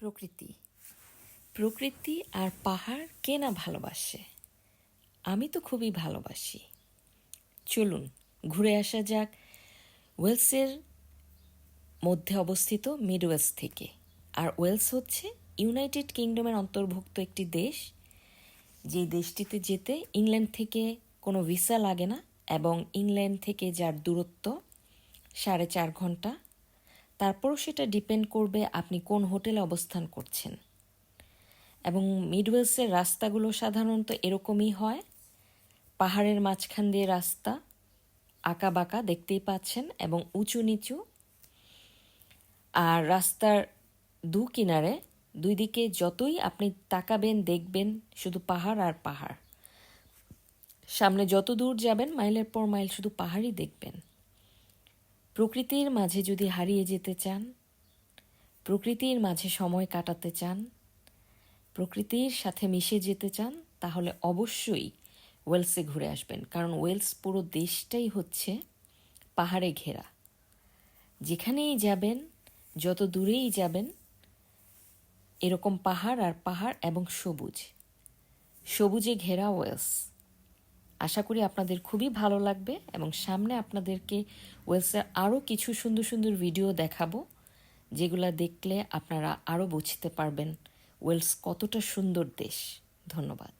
প্রকৃতি। প্রকৃতি আর পাহাড় কে না ভালোবাসে? আমি তো খুবই ভালোবাসি। চলুন, ঘুরে আসা যাক ওয়েলসের মধ্যে অবস্থিত মিড ওয়েলস থেকে। আর ওয়েলস হচ্ছে ইউনাইটেড কিংডমের অন্তর্ভুক্ত একটি দেশ। যে দেশটিতে যেতে ইংল্যান্ড থেকে কোনো ভিসা লাগে না এবং ইংল্যান্ড থেকে যার দূরত্ব সাড়ে চার ঘণ্টা তারপরও সেটা ডিপেন্ড করবে আপনি কোন হোটেলে অবস্থান করছেন। এবং মিডওয়েলসের রাস্তাগুলো সাধারণত এরকমই হয়। পাহাড়ের মাঝখান দিয়ে রাস্তা আঁকা বাঁকা দেখতেই পাচ্ছেন এবং উঁচু নিচু। আর রাস্তার দু কিনারে দুই দিকে যতই আপনি তাকাবেন, দেখবেন শুধু পাহাড় আর পাহাড়। সামনে যত দূর যাবেন, মাইলের পর মাইল শুধু পাহাড়ই দেখবেন। প্রকৃতির মাঝে যদি হারিয়ে যেতে চান, প্রকৃতির মাঝে সময় কাটাতে চান, প্রকৃতির সাথে মিশে যেতে চান, তাহলে অবশ্যই ওয়েলসে ঘুরে আসবেন। কারণ ওয়েলস পুরো দেশটাই হচ্ছে পাহাড়ে ঘেরা। যেখানেই যাবেন, যত দূরেই যাবেন, এরকম পাহাড় আর পাহাড় এবং সবুজ। সবুজে ঘেরা ওয়েলস। আশা করি আপনাদের খুবই ভালো লাগবে এবং সামনে আপনাদেরকে ওয়েলসের আরও কিছু সুন্দর সুন্দর ভিডিও দেখাবো, যেগুলো দেখলে আপনারা আরও বুঝতে পারবেন ওয়েলস কতটা সুন্দর দেশ। ধন্যবাদ।